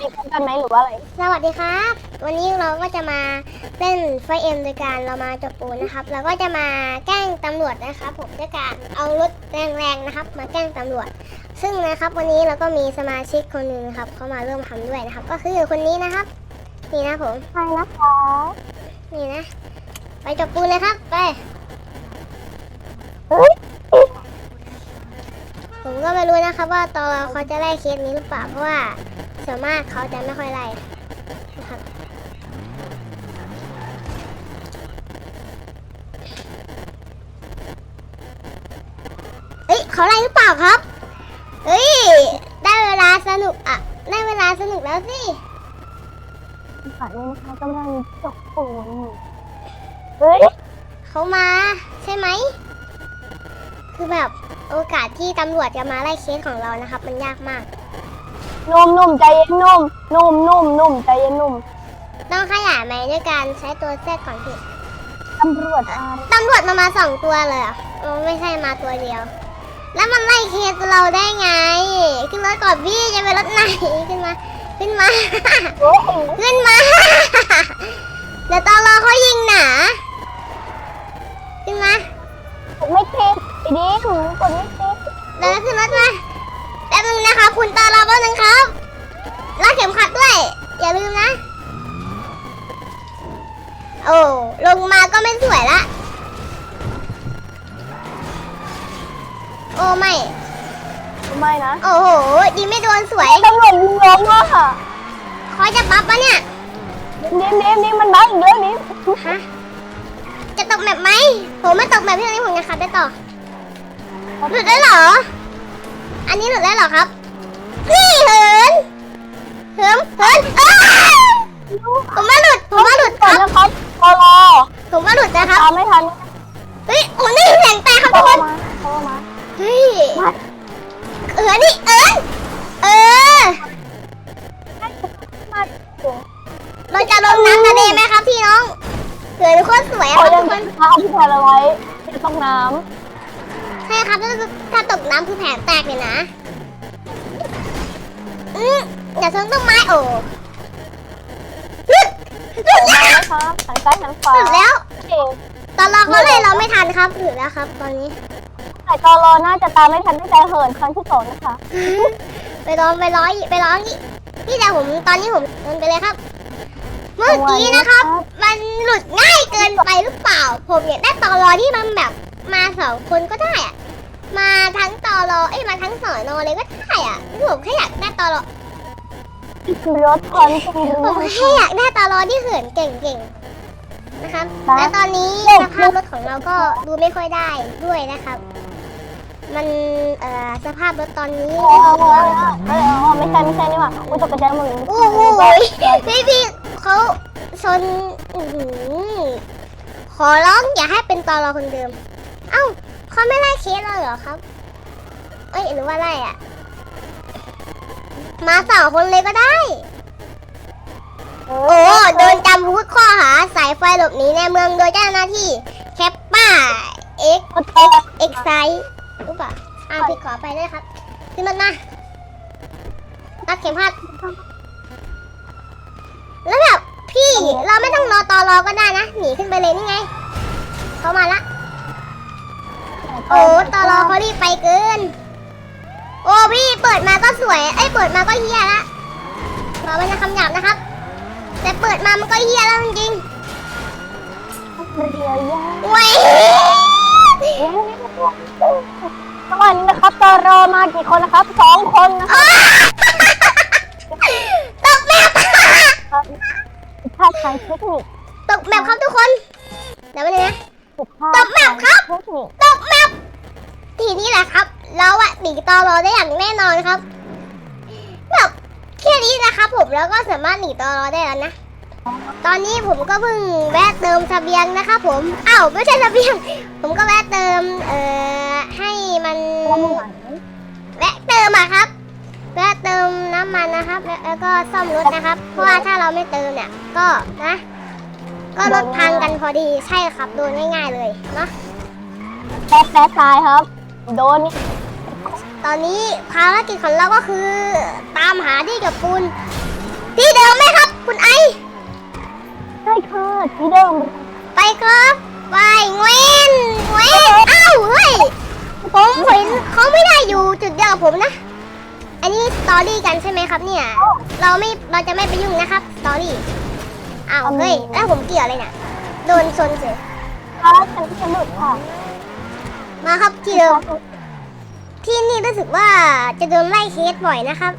ดีกันไหมหรือว่าอะไร สวัสดีครับ วันนี้เราก็จะมาเล่นไฟเอ็มโดยการเรามาจบปูนนะครับ เราก็จะมาแกล้งตำรวจนะครับผมด้วยการเอารถแรงๆนะครับ มาแกล้งตำรวจ ซึ่งนะครับวันนี้เราก็มีสมาชิกคนหนึ่งนะครับเข้ามาร่วมทำด้วยนะครับ ก็คือคนนี้นะครับ นี่นะผมใช่นะคะนี่นะ ไปจบปูนเลยครับไปเฮ้ยผมก็ไม่รู้นะครับว่าตอนเราเขาจะไล่เคสนี้หรือเปล่าเพราะว่า ส่วนมากเขาจะไม่ค่อยไล่นะครับเฮ้ยเขาไล่หรือเปล่าครับเฮ้ยได้เวลาสนุกอะได้เวลาสนุกแล้วสิฝันนี้นะคะกำลังจบปูนอยู่เฮ้ยเขามาใช่ไหม คือแบบโอกาสที่ตำรวจจะมาไล่เคสของเรานะครับ มันยากมาก นุ่มนุ่มใจเย็นนุ่มนุ่มนุ่มนุ่มใจเย็นนุ่มต้องขยายไหมด้วยการใช้ตัวแทรกก่อนพี่ตำรวจอาตำรวจมามาสองตัวเลยเหรอะไม่ใช่มาตัวเดียว แล้วมันไล่เคสเราได้ไง ขึ้นรถก่อนพี่จะไปรถไหนขึ้นมา ขึ้นมาโอ้ยขึ้นมา เดี๋ยวตอนรอเขายิงหนาขึ้นมากดไม่ติดไอ้ดิหนูกดไม่ติดเดินขึ้นรถมาแป๊บนึงนะคะคุณตอนรอแป๊บนึงครับลากเข็มขัดด้วย อย่าลืมนะ โอ้ ลงมาก็ไม่สวยละ โอ้ไม่ ไม่นะโอ้โหดีไม่โดนสวยตำรวจยิงล้มว่ะค่ะเขาจะปั๊บปะเนี่ย นิ่มนิ่มนิ่มมันบ้าอีกเรื่องนี้ฮะ จะตกแบบไหม ผมไม่ตกแบบพี่ตอนนี้ผมยังขับได้ต่อ หลุดได้เหรอ อันนี้หลุดได้เหรอครับ นี่เหิน เหิมเหินอ้าวผมว่าหลุดผมว่าหลุดคก่อรับนะครับตลอผมว่าหลุดนะครับตามไม่ทันเฮ้ยโอ้นี่เสียงแตกครับตทุกคนมาตลอมาเฮ้ยเออนี่เอิญเออ มาเดี๋ยวเราจะลงน้ำทะเลไหมครับพี่น้องเหินโคตรสวยอะขครับยัทุงกคนเอาที่แทนเอาไว้จะต้องน้ใช่ครับถ้าถ้าตกน้ำคือแผลแตกเลยนะอืม อย่าชนต้นไม้โอ้หลุดหลุดแล้ว ครับทางซ้ายทางขวาหลุดแล้วเองตอนรอเขาเลยเราไม่ทันครับหลุดแล้วครับ ตอนนี้ แต่ตลอน่าจะตามไม่ทันที่ใจเหินครั้งที่สองนะคะ ไปร้องไปร้อยไปร้องนี่พี่แต่ผมตอนนี้ผมเดินไปเลยครับ เมื่อกี้นะครับ มันหลุดง่ายเกินไปหรือเปล่า ผมอยากได้ตอรอที่มันแบบมาสองคนก็ได้อะมาทั้งตอรอเอ้ยมาทั้งสอนอเลยก็ได้อะผมแค่อยากได้ตอรอ รถคอนจริงผมแค่อยากได้ตอรอที่เหินเก่งๆ นะครับครับและตอนนี้สภาพรถของเราก็ดูไม่ค่อยได้ด้วยนะครับ มันเอ่อสภาพรถตอนนี้เออเออเออไม่ใช่ไม่ใช่นี่หว่าอุ้ยตกใจหมดเลยโอ้โหพี่พี่เขาชนอื้อหือขอร้องอย่าให้เป็นตอรอคนเดิม เอ้าเขาไม่ไล่เคสเราเหรอครับ เอ้ยหรือว่าไล่อะ มาสองคนเลยก็ได้ โอ้โดนจำคุกข้อหาสายไฟหลบหนีในเมืองโดยเจ้าหน้าที่แคปป้าเอ็กมันเอ็กเอ็กไซรู้ป่ะอ้าวพี่ขอไปด้วยครับ ขึ้นรถมารัดเข็มขัดแล้วแบบพี่เราไม่ต้องรอตอรอก็ได้นะ หนีขึ้นไปเลยนี่ไง เขามาละ โอ้ตอรอเขารีบไปเกิน โอ้พี่เปิดมาก็สวย เอ้ยเปิดมาก็เฮียละขอเป็นคำหยาบนะครับ แต่เปิดมามันก็เฮียแล้วจริงเดียวยาๆเว้ยสวัสดีนะครับตรอมากี่คนนะครับสองคนนะครับตกแมปถ้าทางเทคนิคตกแมปครับทุกคนเดี๋ยวไปเลยนะตบแมปครับตกแมปทีนี้แหละครับ เราอะหนีตอรอได้อย่างแน่นอนครับแบบแค่นี้นะครับผมแล้วก็สามารถหนีตอรอได้แล้วนะตอนนี้ผมก็เพิ่งแวะเติมเสบียงนะครับผมอ้าวไม่ใช่เสบียง ผมก็แวะเติมเอ่อให้มันแวะเติมอะครับแวะเติมน้ำมันนะครับ แล้วก็ซ่อมรถนะครับ เพราะว่าถ้าเราไม่เติมเนี่ยก็นะก็รถพังกันพอดีใช่ครับโดนง่ายๆเลยเนาะแป๊ะแป๊ะตายครับ โดน ตอนนี้ภารกิจของเราก็คือตามหาที่กับปุณที่เดิมไหมครับ คุณไอใช่ค่ะที่เดิมไปครับไปเวนเวนอ้าวเฮ้ยผมเห็นเขาไม่ได้อยู่จุดเดียวกับผมนะ อันนี้สตอรี่กันใช่ไหมครับเนี่ย เราไม่เราจะไม่ไปยุ่งนะครับสตอรี่อ้าวเฮ้ยแล้วผมเกี่ยวอะไรเนี่ยโดนชนเฉยครับสนุกมาครับที่เดิม ที่นี่รู้สึกว่าจะโดนไล่เคสบ่อยนะครับ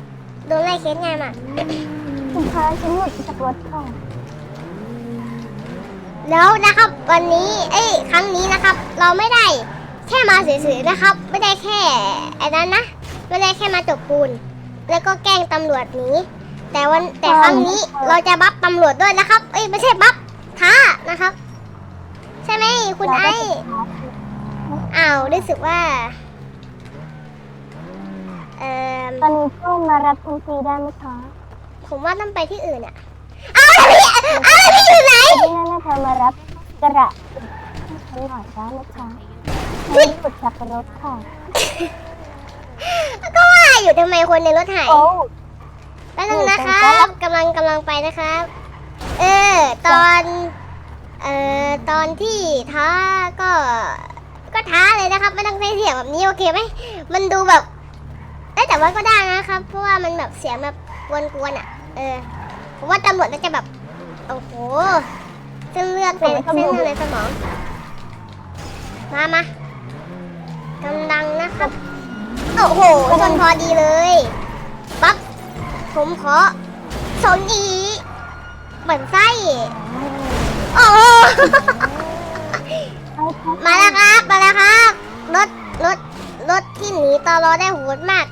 โดนไล่เคสง่ายมากคุณคะฉันหลุดจากรถค่ะแล้วนะครับ วันนี้เอ้ยครั้งนี้นะครับ เราไม่ได้แค่มาเฉยๆนะครับ ไม่ได้แค่ไอ้นั้นนะไม่ได้แค่มาจบปูน แล้วก็แกล้งตำรวจหนีแต่วันแต่ครั้งนี้เราจะบัฟตำรวจด้วยนะครับ เอ้ยไม่ใช่บัฟท้านะครับ ใช่ไหมคุณไอ้อ้าวรู้สึกว่า เอ่อตอนนี้ก็มารับคุณฟรีได้ไหมคะผมว่าต้องไปที่อื่นอะอ้าวแล้วพี่อ้าวแล้วพี่อยู่ไหนที่นั่นนะคะมารับกระฉันหน่อยได้ไหมคะฉันหลุดจากรถค่ะก็ว่าอยู่ทำไมคนในรถหายโอ้ แป๊บนึงนะครับกำลังกำลังไปนะครับ เออ ตอนเอ่อตอนที่ท้าก็ ก็ท้าเลยนะครับ ไม่ต้องใช้เสียงแบบนี้โอเคไหมมันดูแบบเอ้ยแต่ว่าก็ได้นะครับ เพราะว่ามันแบบเสียงแบบกวนๆอะ เออผมว่าตำรวจน่าจะแบบโอ้โหเส้นเลือดในเส้นเลือดในสมอง มามากำลังนะครับ โอ้โหชนพอดีเลยปั๊บผมขอสนอีเหมือนไส้โอ้โหไอ้ค่ะมาแล้วครับ มาแล้วครับ รถ รถ รถที่หนีตอรอได้โหดมาก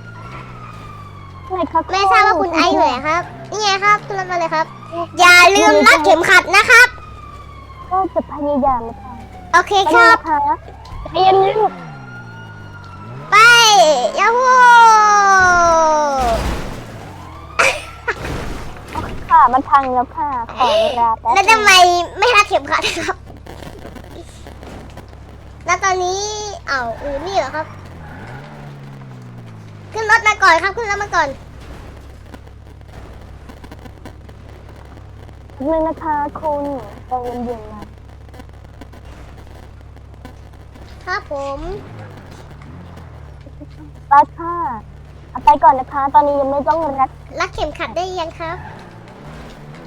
ไหนคะไม่ทราบว่าคุณไอซ์อยู่ไหนครับ นี่ไงครับขึ้นรถมาเลยครับ อย่าลืมรัดเข็มขัดนะครับ ก็จะพยายามนะคะโอเคไปครับนะคะใจเย็นนิดไปยาฮูค่ะมันพังแล้วค่ะขอเวลาแป๊บแล้วทำไมไม่รัดเข็มขัดครับ แล้วตอนนี้อ้าวอูนี่เหรอครับ ขึ้นรถมาก่อนครับขึ้นรถมาก่อนนึงนะคะคุณใจเย็นๆนะครับผมไปค่ะเอาไปก่อนนะคะ ตอนนี้ยังไม่ต้องรัดรัดเข็มขัดได้ยังครับ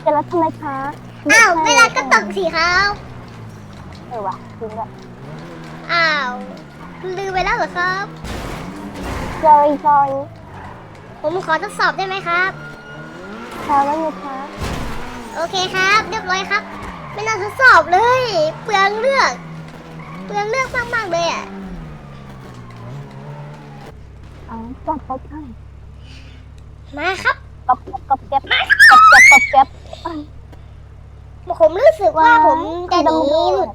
จะรัดทำไมคะอ้าวไม่รัดก็ตกสิครับเออวะจริงด้วยอ้าวลืมไปแล้วเหรอครับ จอยจอยผมขอทดสอบได้ไหมครับค่ะว่าไงคะโอเคครับ เรียบร้อยครับ ไม่น่าทดสอบเลย เปลืองเลือก เปลืองเลือกมากๆเลยอะอ๋อจัดไปค่ะมาครับกอบกอบแก๊บกอบแก๊บกอบแก๊บผมรู้สึกว่าผมจะหนีว้าวหลุด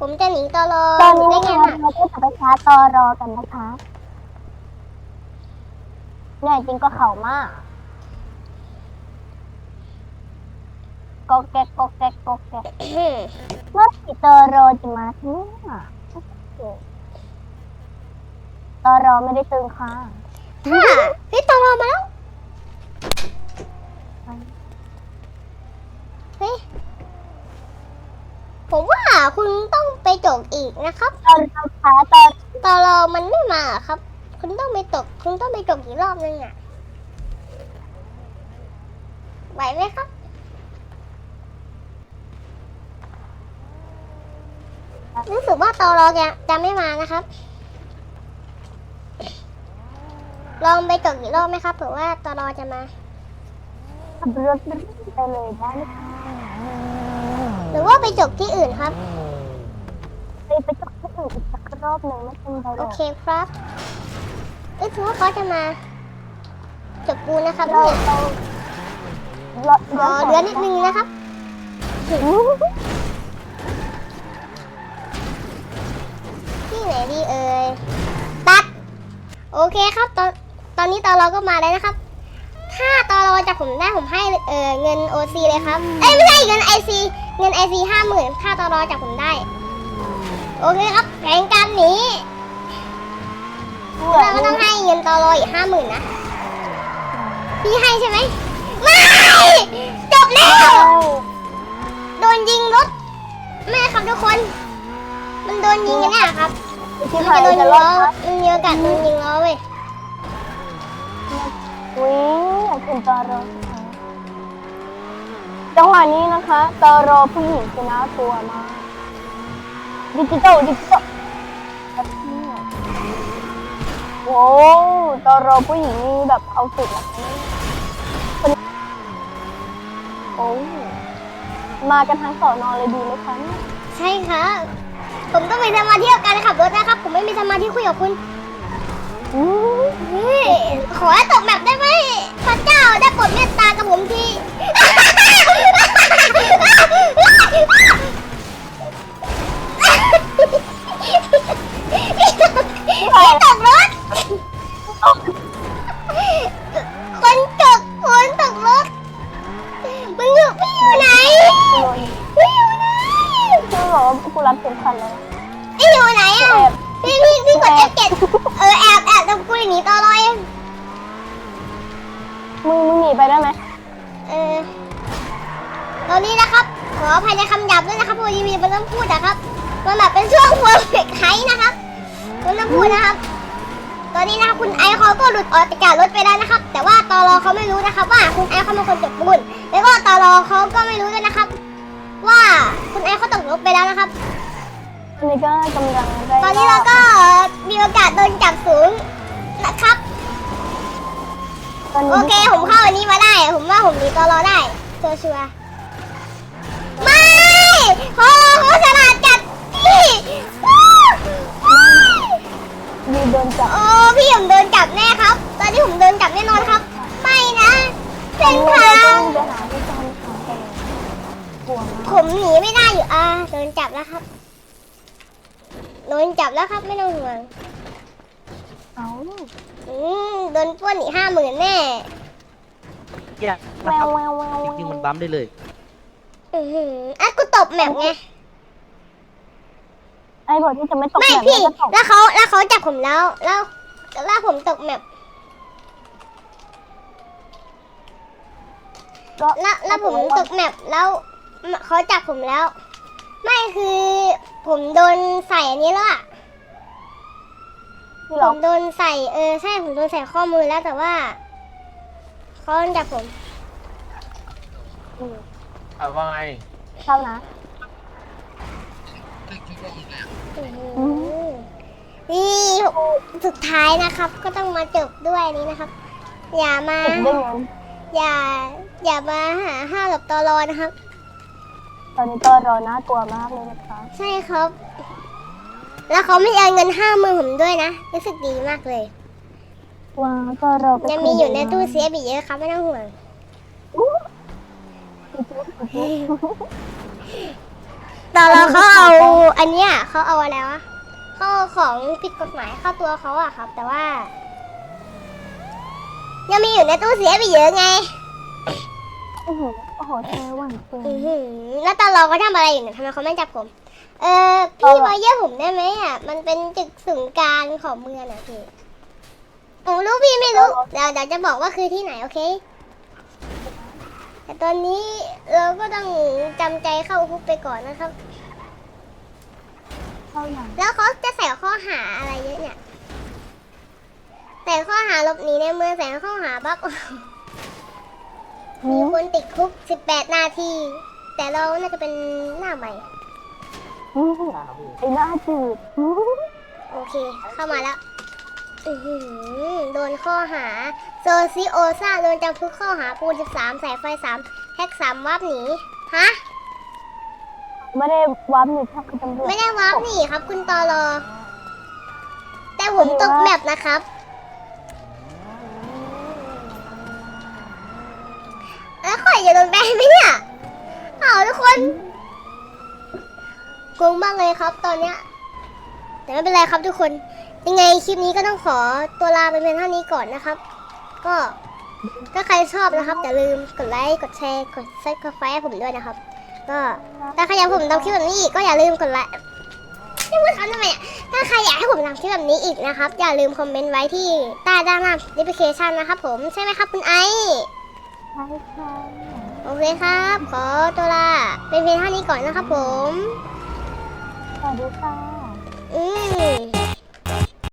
ผมจะหนีตลอตอนดนี้ได้นะไงคะน่ะเราก็จะไปช้าตอรอกันนะคะ เนี่ยจริงก็เข่ามากกอกแก๊กกอกแก๊กกอกแก๊กอืมเมื่อกี่ตอรอจะมาเนี่ยตอรอไม่ได้ตึงค่ะถ้าเฮ้ยตลอมาแล้วเฮ้ยผมว่าคุณต้องไปจกอีกนะครับ ตอนเราช้าตอนตลอมันไม่มาครับ คุณต้องไปตก คุณต้องไปจกอีกรอบนึงอะไหวไหมครับรู้สึกว่าตอรอจะจะไม่มานะครับ ลองไปจกอีกรอบไหมครับเผื่อว่าตอรอจะมาขับรถไปเลยได้ไหมคะหรือว่าไปจบที่อื่นครับ ไปไปจบที่อื่นอีกสักรอบหนึ่งไม่เป็นไรหรโออกเคครับ เอ้ยถือว่าเขาจะมาจบปูนนะครับเราเนี่ยเราอ๋อเหลือนิดนึงนะครับที่ไหนดีเอ่ยตัด โอเคครับ ตอนตอนนี้ตอรอก็มาแล้วนะครับ ถ้าตอรอจากผมได้ผมให้เออเงิน OC เลยครับ เอ้ยไม่ใช่เงิน IC เงิน IC ห้าหมื่นถ้าตอรอจากผมได้ โอเคครับแผนการหนี เราก็ต้องให้เงินต่อรออีกห้าหมื่นนะ พี่ให้ใช่ไหม ไม่ จบแล้ว โดนยิงรถแม่ครับทุกคน มันโดนยิงกันเนี่ยครับ มันจะโดนยิงแล้วมันมีโอกาสโดนยิงแล้วเว้ยอุ้ยอยากเป็นตอรอจังหวะนี้นะคะ ตอรอผู้หญิงคืนะตัวมากดิจิตอลดิจิตอล โอ้ตอรอผู้หญิงนี่แบบเอาสุดแล้วคนนี้โอ้มากันทั้งสอนอเลยดีไหมคะเนี่ยใช่ครับผมต้องมีสมาธิกับการขับรถนะครับ ผมไม่มีสมาธิคุยกับคุณอืมเฮ้ยขอให้ตกแบบได้ไหมพระเจ้าได้โปรดเมตตากับผมที ไฮนะครับมันต้องพูดนะครับ ตอนนี้นะครับคุณไอซ์เขาก็หลุดออกจากรถไปแล้วนะครับ แต่ว่าตอรอเขาไม่รู้นะครับ ว่าคุณไอซ์เขาเป็นคนจบปูนแล้วก็ตอรอเขาก็ไม่รู้ด้วยนะครับ ว่าคุณไอซ์เขาตกรถไปแล้วนะครับอันนี้ก็กำลังได้ตอนนี้เราก็มีโอกาสโดนจับสูงนะครับตอนนี้โอเคผมเข้าอันนี้มาได้ ผมว่าผมหนีตอรอได้ชัวร์ชัวร์ๆไม่โอ้โหฉลาดจัดพี่ มีโดนจับ โอ้พี่ผมโดนจับแน่ครับ ตอนนี้ผมโดนจับแน่นอนครับ ไม่นะเส้นทาง ไปหาที่จานขาแต่กลัวมาก ผมหนีไม่ได้อยู่อ่าโดนจับแล้วครับ โดนจับแล้วครับไม่ต้องห่วง เอ้า อืมโด นปล้นอีกห้าหมื่นแน่อยากแวนะครับวแววแววจริงๆมันบัมได้เลย อือหืออะกูตบแมปไง ไอ้บอกที่จะไม่ตกไม่แบบพี่ นี้ก็ตกแล้วเขาแล้วเขาจับผมแล้ว แล้วแล้วผมตกแมปก็แล้วแล้วผมตกแมปแล้วเขาจับผมแล้ว ไม่คือผมโดนใส่อันนี้แล้วอะ ที่ผเรามโดนใส่เออใช่ผมโดนใส่ข้อมือแล้วแต่ว่าเขาจับผมอะว่าไงเข้านะอืมนี่สุดท้ายนะครับ ก็ต้องมาจบด้วยนี้นะครับ อย่ามาติดได้เงินอย่า อย่ามาหาห้ากับตอรอนะครับ ตอนนี้ก็รอน่ากลัวมากเลยนะคะ ใช่ครับ แล้วเขาไม่เอาเงินห้าหมื่นผมด้วยนะรู้สึกดีมากเลยว้าวก็รอไปยังมีอยู่ในตู้เซฟอีกเยอะครับไม่ต้องห่วงตอนเราเขาเอาอันเนี้ยเขาเอาอะไรวะเขาเอาของผิดกฎหมายเข้าตัวเขาอะครับ แต่ว่า ยังมีอยู่ในตู้เซฟอีกเยอะไงโอ้โหโอ้โหเธอหวานเกินอื้อหือแล้วตอนเราเขาทำอะไรอยู่เนี่ยทำไมเขาไม่จับผม เออพี่มาเยี่ยมผมได้ไหมอะมันเป็นจุดศูนย์กลางของเมืองอะพี่ผมรู้พี่ไม่รู้เดี๋ยวเดี๋ยวจะบอกว่าคือที่ไหนโอเค แต่ตอนนี้เราก็ต้องจำใจเข้าคุกไปก่อนนะครับ เข้าอย่างแล้วเขาจะใส่ข้อหาอะไรเยอะเนี่ยแต่ข้อหาหลบหนีในเมืองแต่ข้อหาบักมีคนติดคุก 18 นาที แต่เราน่าจะเป็นหน้าใหม่อื้อ ไอ้หน้าจืดอื้อโอเค เข้ามาแล้วอื้อหือโดนข้อหาโซซิโอซาโดนจำคุกข้อหาปูน13 สายไฟ 3 แท็ก 3 วับหนี ฮะ ไม่ได้วับหนีทับคือตำรวจไม่ได้วับหนีครับ คุณตอรอ แต่ผมตกแมปนะครับ แล้วข่อยจะโดนแบนไหมเนี่ย เอาทุกคน งงมากเลยครับตอนเนี้ยแต่ไม่เป็นไรครับทุกคน ยังไงคลิปนี้ก็ต้องขอตัวลาไปเพียงเท่านี้ก่อนนะครับ ก็ถ้าใครชอบนะครับอย่าลืมกดไลค์กดแชร์กดซับสไครต์ให้ผมด้วยนะครับ ก็ถ้าใครอยากให้ผมทำคลิปแบบนี้อีกก็อย่าลืมกดไลค์ไม่พูดคำทำไมอะถ้าใครอยากให้ผมทำคลิปแบบนี้อีกนะครับ อย่าลืมคอมเมนต์ไว้ที่ใต้ด้านล่าง notification นะครับ ผมใช่ไหมครับคุณไอซ์ใช่ค่ะโอเคครับ ขอตัวลาเป็นเพียงเท่านี้ก่อนนะครับผม สวัสดีค่ะอืม